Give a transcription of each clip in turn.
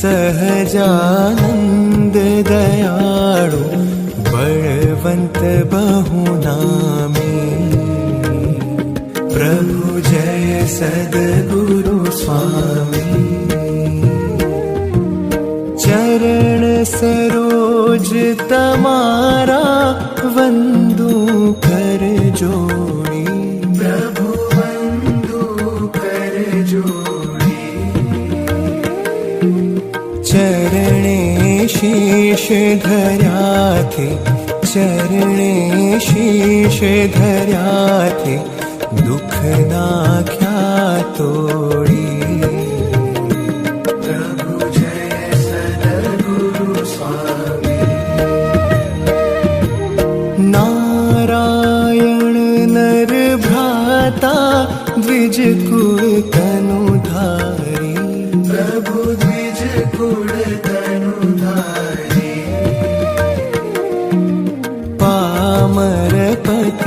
सहजानन्द दयाळु बळवन्त बहुनामी प्रभु जय सद्गुरु स्वामी। चरण सरोज तमारा वन्दु कर जोड़ी। प्रभु वन्दु कर चरणे शीश धर्याथे चरणे शीश धर्याथे दुःख नाख्या तोडी। प्रभु जय सद्गुरु स्वामी। नारायण नर भ्राता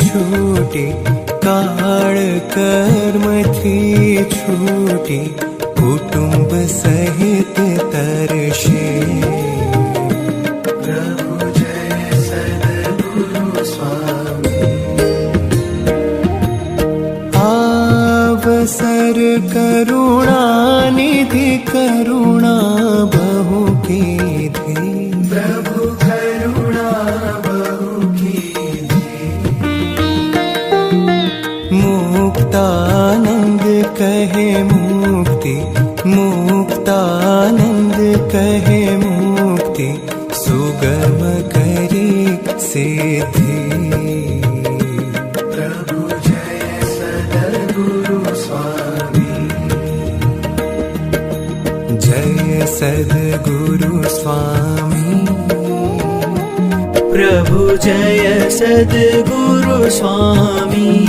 छूटी काळ कर्मथी छूटी कुटुंब सहित तरशे। प्रभु जय सद्गुरु स्वामी। आवसर करुणा निधि करुणा बहु कीधी कहे मुक्ति मुक्तानंद कहे मुक्ति सुगम करी सिद्धि। प्रभु जय सद्गुरु स्वामी। जय सद्गुरु स्वामी। प्रभु जय सद्गुरु स्वामी।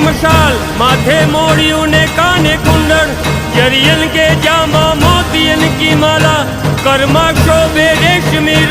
ની મશાલ, માથે મોડિયું ને કાને કુંડળ જરિયન કે જામા મોતિયન કી માલા કર્માક્ષો બે રેશમી